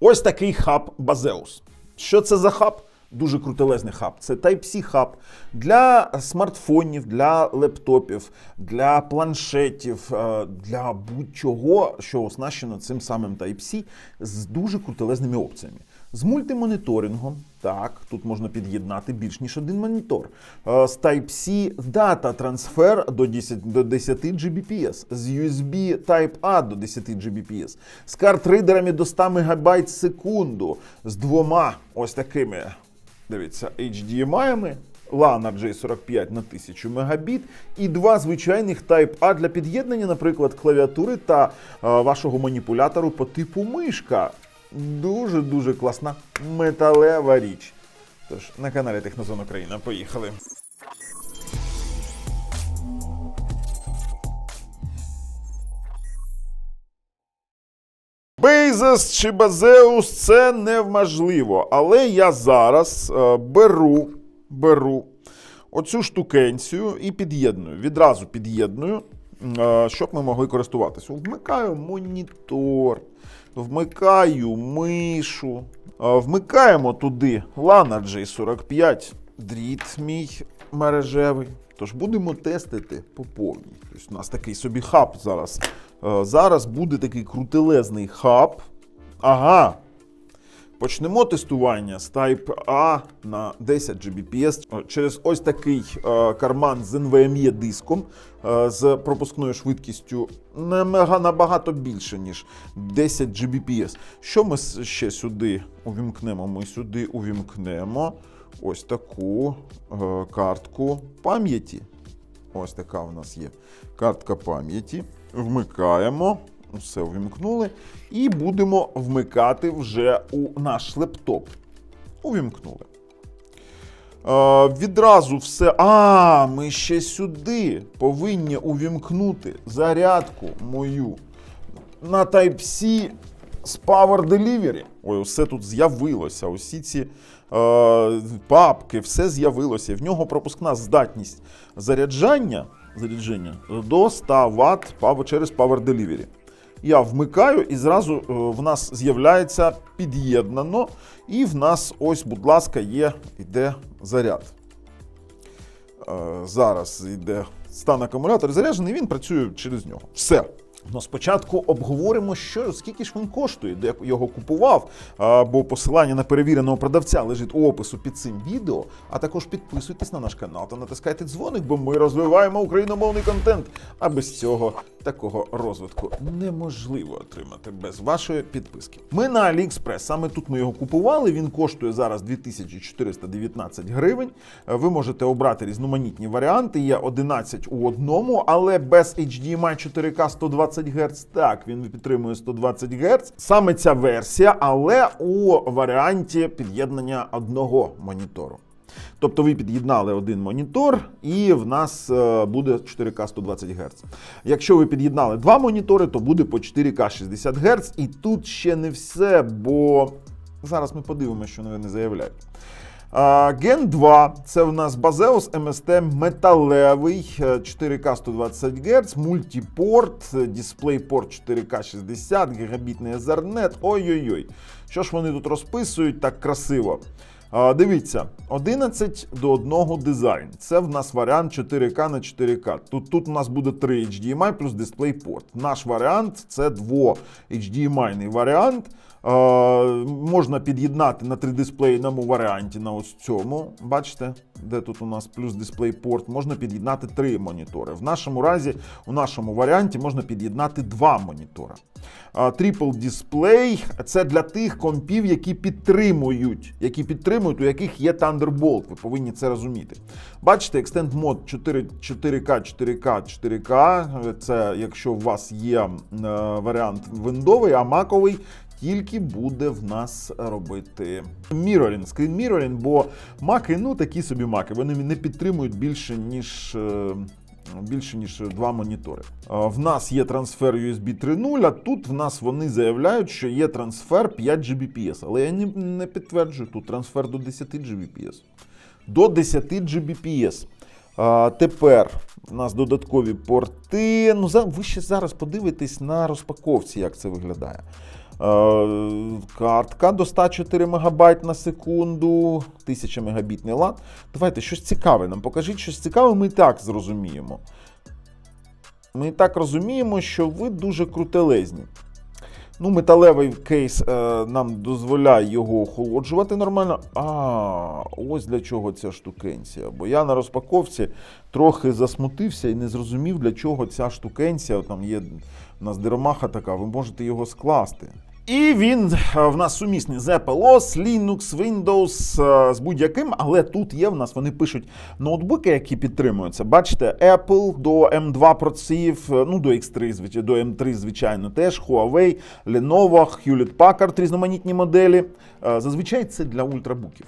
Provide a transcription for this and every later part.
Ось такий хаб Базеус. Що це за хаб? Дуже крутелезний хаб. Це Type-C хаб для смартфонів, для лептопів, для планшетів, е, для будь-чого, що оснащено цим самим Type-C з дуже крутелезними опціями. З мультимоніторингом, так, тут можна під'єднати більш ніж один монітор. Е, З Type-C дата трансфер до 10, до 10 Gbps, з USB Type-A до 10 Gbps, з картридерами до 100 МБ секунду, з двома ось такими, дивіться, HDMI-ами, LAN J45 на 1000 Мбіт і два звичайних Type-A для під'єднання, наприклад, клавіатури та е, вашого маніпулятору по типу мишка. Дуже-дуже класна металева річ. Тож, на каналі Технозон Україна. Поїхали. Бейзес чи Базеус це неможливо. Але я зараз е, беру, беру оцю штукенцію і під'єдную. Відразу під'єдную, е, щоб ми могли користуватися. Вмикаю монітор, вмикаю мишу, вмикаємо туди Lana J45, дріт мій мережевий. Тож будемо тестити по повній. Тобто у нас такий собі хаб зараз. Е, Зараз буде такий крутелезний хаб. Ага. Почнемо тестування з Type A на 10 Gbps через ось такий е, карман з NVMe диском е, з пропускною швидкістю намага- набагато більше, ніж 10 Gbps. Що ми ще сюди увімкнемо? Ми сюди увімкнемо ось таку е, картку пам'яті. Ось така у нас є картка пам'яті. Вмикаємо. Все увімкнули. І будемо вмикати вже у наш лептоп. Увімкнули. Е, відразу все. А, ми ще сюди повинні увімкнути зарядку мою на Type-C з Power Delivery. Ой, все тут з'явилося. Усі ці е, папки, все з'явилося. В нього пропускна здатність заряджання, зарядження до 100 Вт через Power Delivery. Я вмикаю і зразу е, в нас з'являється під'єднано, і в нас ось, будь ласка, є іде заряд. Е, зараз йде стан акумулятора заряджений, він працює через нього. Все. Ну, спочатку обговоримо, що скільки ж він коштує, де його купував. Бо посилання на перевіреного продавця лежить у опису під цим відео. А також підписуйтесь на наш канал та натискайте дзвоник, бо ми розвиваємо україномовний контент. А без цього такого розвитку неможливо отримати без вашої підписки. Ми на AliExpress, саме тут ми його купували. Він коштує зараз 2419 гривень. Е, Ви можете обрати різноманітні варіанти. Є 11 у одному, але без HDMI 4K 120 Гц. Так, він підтримує 120 Гц. Саме ця версія, але у варіанті під'єднання одного монітору. Тобто ви під'єднали один монітор, і в нас е, буде 4К 120 Гц. Якщо ви під'єднали два монітори, то буде по 4К 60 Гц. І тут ще не все, бо зараз ми подивимося, що вони заявляють. Gen 2 це в нас Базеус МСТ металевий е, 4К 120 Гц, мультипорт, дисплей порт 4К 60, гігабітний Ethernet. Ой-ой-ой. Що ж вони тут розписують так красиво? Дивіться, 11 до 1 дизайн. Це в нас варіант 4К на 4К. Тут, тут у нас буде 3 HDMI плюс DisplayPort. Наш варіант це 2 HDMI варіант. Можна під'єднати на 3-дисплейному варіанті на ось цьому. Бачите, де тут у нас плюс DisplayPort. Можна під'єднати 3 монітори. В нашому разі, у нашому варіанті можна під'єднати 2 монітора. Е, Triple Display – це для тих компів, які підтримують, які підтримують, у яких є Thunderbolt. Ви повинні це розуміти. Бачите, Extend Mode 4, 4К, 4К, 4К. Це якщо у вас є е, варіант виндовий, а маковий. Тільки буде в нас робити mirroring, screen mirroring, бо маки, ну такі собі маки, вони не підтримують більше, ніж. Більше ніж два монітори. В нас є трансфер USB 3.0, а тут в нас вони заявляють, що є трансфер 5 Gbps. Але я не, підтверджую тут трансфер до 10 Gbps. До 10 Gbps. Тепер у нас додаткові порти. Ну, за- ви ще зараз подивитесь на розпаковці, як це виглядає. Е, картка до 104 МБ на секунду, 1000 мегабітний лад. Давайте щось цікаве нам покажіть щось цікаве, ми і так зрозуміємо. Ми і так розуміємо, що ви дуже крутелезні. Ну, металевий кейс е, нам дозволяє його охолоджувати нормально. А, ось для чого ця штукенція. Бо я на розпаковці трохи засмутився і не зрозумів, для чого ця штукенція. Там є у нас деромаха така, ви можете його скласти. І він е, в нас сумісний з Apple OS, Linux, Windows, е, з будь-яким, але тут є в нас, вони пишуть ноутбуки, які підтримуються. Бачите, Apple до M2 процесів, е, ну до X3, звич- до M3, звичайно, теж, Huawei, Lenovo, Hewlett Packard, різноманітні моделі. Зазвичай це для ультрабуків.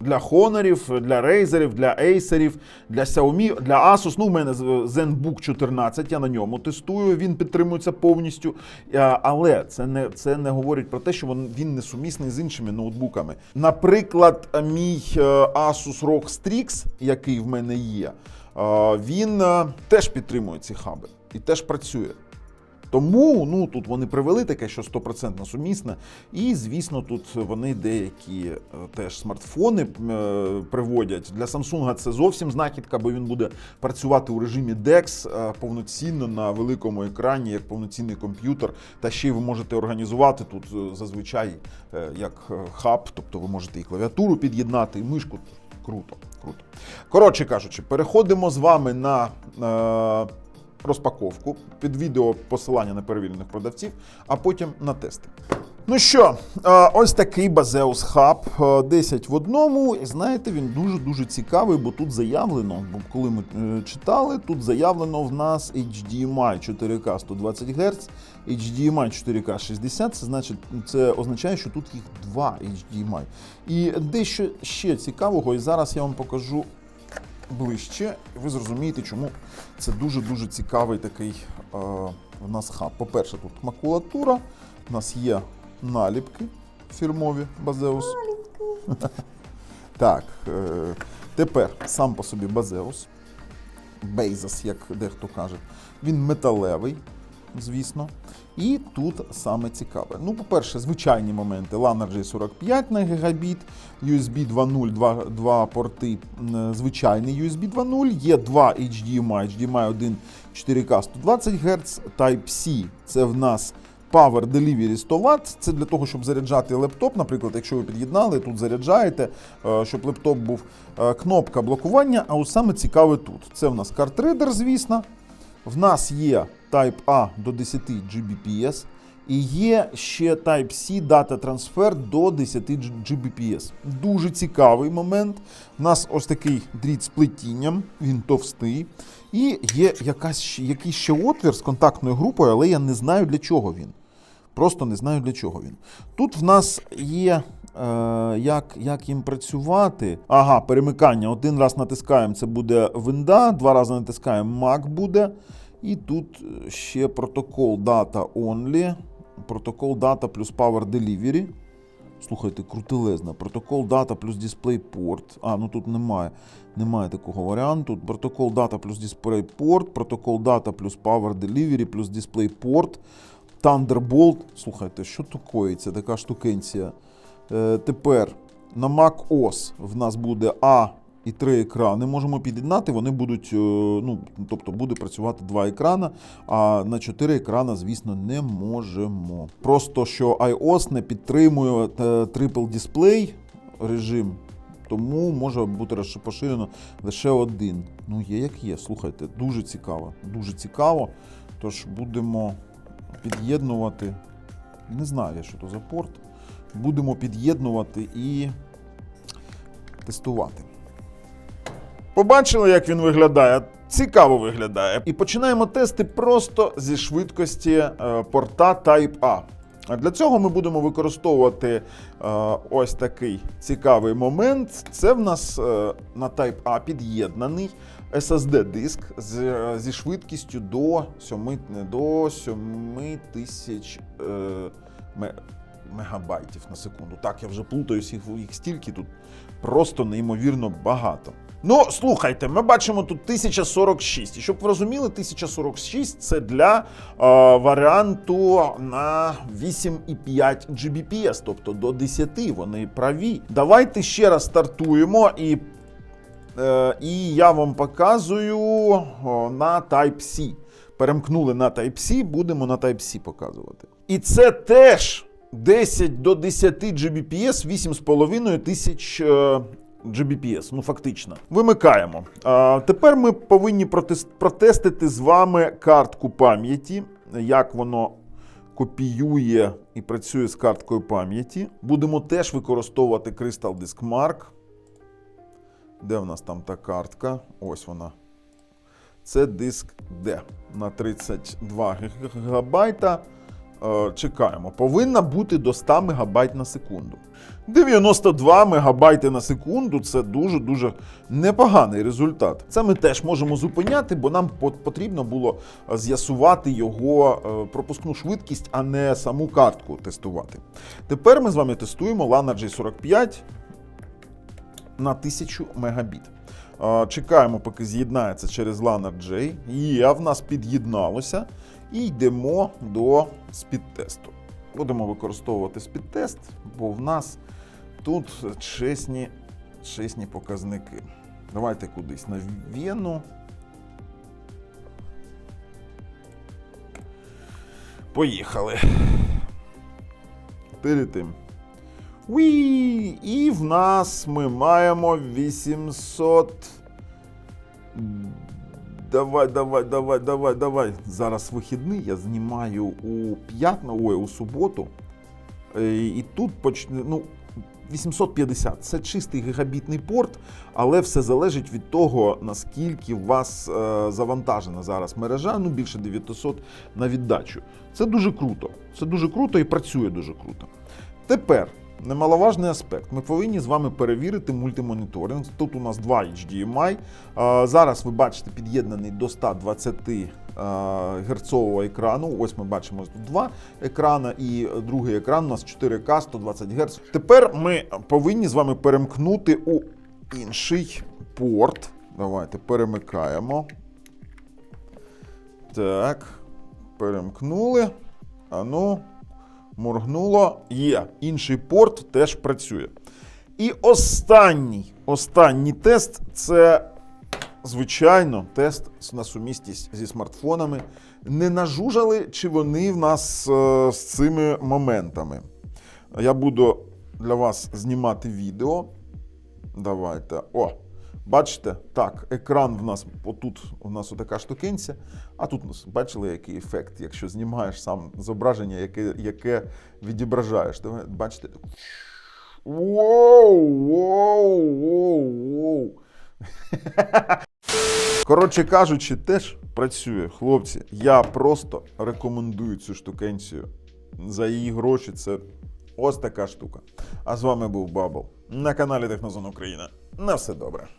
Для Honorів, для Razerів, для Acerів, для Xiaomi, для Asus. Ну, у мене ZenBook 14, я на ньому тестую, він підтримується повністю. Але це не, це не говорить про те, що він, він не сумісний з іншими ноутбуками. Наприклад, мій е, Asus ROG Strix, який в мене є, е, він е, теж підтримує ці хаби і теж працює. Тому ну тут вони привели таке, що 100% сумісне. І звісно, тут вони деякі е, теж смартфони е, приводять. Для Samsung це зовсім знахідка, бо він буде працювати у режимі DeX е, повноцінно на великому екрані, як повноцінний комп'ютер. Та ще й ви можете організувати тут зазвичай як хаб, тобто ви можете і клавіатуру під'єднати, і мишку. Круто, круто. Коротше кажучи, переходимо з вами на. Розпаковку, під відео посилання на перевірених продавців, а потім на тести. Ну що, е, ось такий Hub е, 10 в одному. І знаєте, він дуже-дуже цікавий, бо тут заявлено, бо коли ми е, читали, тут заявлено в нас HDMI 4К 120 Гц, HDMI 4К 60, це значить, це означає, що тут їх два HDMI. І дещо ще цікавого, і зараз я вам покажу ближче, і ви зрозумієте, чому це дуже-дуже цікавий такий е, в нас хаб. По-перше, тут макулатура, у нас є наліпки фірмові Базеус. Так, е, тепер сам по собі Базеус. Бейзас, як дехто каже. Він металевий, звісно. І тут саме цікаве. Ну, по-перше, звичайні моменти. LAN RJ45 на гігабіт, USB 2.0, два, два порти, звичайний USB 2.0, є два HDMI, HDMI 1 4К 120 Гц, Type-C. Це в нас Power Delivery 100 Вт. Це для того, щоб заряджати лептоп. Наприклад, якщо ви під'єднали, тут заряджаєте, е, щоб лептоп був е, кнопка блокування. А ось саме цікаве тут. Це в нас картридер, звісно. В нас є Type A до 10 Gbps. І є ще Type-C Data Transfer до 10 Gbps. Дуже цікавий момент. У нас ось такий дріт з плетінням, він товстий. І є якась, якийсь ще отвір з контактною групою, але я не знаю для чого він. Просто не знаю для чого він. Тут в нас є. Е, як, як їм працювати? Ага, перемикання. Один раз натискаємо, це буде винда, два рази натискаємо Mac буде. І тут ще протокол Data Only, протокол Data плюс Power Delivery. Слухайте, крутелезна. Протокол Data плюс DisplayPort. А, ну тут немає. Немає такого варіанту. Протокол Data плюс DisplayPort, протокол Data плюс Power Delivery плюс DisplayPort. Thunderbolt. Слухайте, що такоїться, така штукенція. Е, тепер на Mac OS в нас буде А і три екрани. Можемо під'єднати, вони будуть, е, ну, тобто буде працювати два екрана, а на чотири екрана, звісно, не можемо. Просто що iOS не підтримує е, Triple Display режим. Тому може бути поширено лише один. Ну, є як є. Слухайте, дуже цікаво. Дуже цікаво. Тож будемо під'єднувати. Не знаю, що то за порт. Будемо під'єднувати і тестувати. Побачили, як він виглядає. Цікаво виглядає. І починаємо тести просто зі швидкості е, порта Type-A. Для цього ми будемо використовувати е, ось такий цікавий момент. Це в нас е, на Type-A під'єднаний SSD-диск зі швидкістю до 7, до 7 тисяч мегабайтів на секунду. Так, я вже плутаюсь, їх, їх стільки тут просто неймовірно багато. Ну, слухайте, ми бачимо тут 1046. І щоб ви розуміли, 1046 це для е, варіанту на 8,5 Gbps, тобто до 10. Вони праві. Давайте ще раз стартуємо і. Е, і я вам показую на Type-C. Перемкнули на Type-C, будемо на Type-C показувати. І це теж 10 до 10 Gbps, 8,5 тисяч е, Gbps, ну фактично. Вимикаємо. Тепер ми повинні протес- протестити з вами картку пам'яті, як воно копіює і працює з карткою пам'яті. Будемо теж використовувати Crystal Disk Mark. Де в нас там та картка? Ось вона. Це диск D на 32 гігабайта. Е, Чекаємо. Повинна бути до 100 мегабайт на секунду. 92 мегабайти на секунду це дуже-дуже непоганий результат. Це ми теж можемо зупиняти, бо нам потрібно було е, з'ясувати його е, пропускну швидкість, а не саму картку тестувати. Тепер ми з вами тестуємо LAN G45 на 1000 мегабіт. Е, Чекаємо, поки з'єднається через LAN J. Є, в нас під'єдналося. І йдемо до спідтесту. Будемо використовувати спідтест, бо в нас тут чесні, чесні показники. Давайте кудись на Вену. Поїхали. Перед. Уі! І в нас ми маємо 800. Давай, давай, давай, давай, давай. Зараз вихідний. Я знімаю у п'ятну, ой, у суботу. Е, І тут почне. Ну, 850 це чистий гігабітний порт, але все залежить від того, наскільки у вас е, завантажена зараз мережа, ну більше 900 на віддачу. Це дуже круто. Це дуже круто і працює дуже круто. Тепер немаловажний аспект. Ми повинні з вами перевірити мультимоніторинг. Тут у нас два HDMI. Зараз ви бачите під'єднаний до 120 герцового екрану. Ось ми бачимо тут два екрана, і другий екран у нас 4К 120 Гц. Тепер ми повинні з вами перемкнути у інший порт. Давайте перемикаємо. Так, перемкнули. А ну, моргнуло. Є. Інший порт теж працює. І останній, останній тест це, звичайно, тест на сумісність зі смартфонами. Не нажужали, чи вони в нас е, з цими моментами. Я буду для вас знімати відео. Давайте. О! Бачите, так, екран в нас отут у нас отака штукенця, а тут нас бачили, який ефект, якщо знімаєш сам зображення, яке, яке відображаєш. Бачите? Воу, воу, воу, воу. Коротше кажучи, теж працює, хлопці. Я просто рекомендую цю штукенцію. За її гроші це ось така штука. А з вами був Бабл на каналі Технозон Україна. На все добре.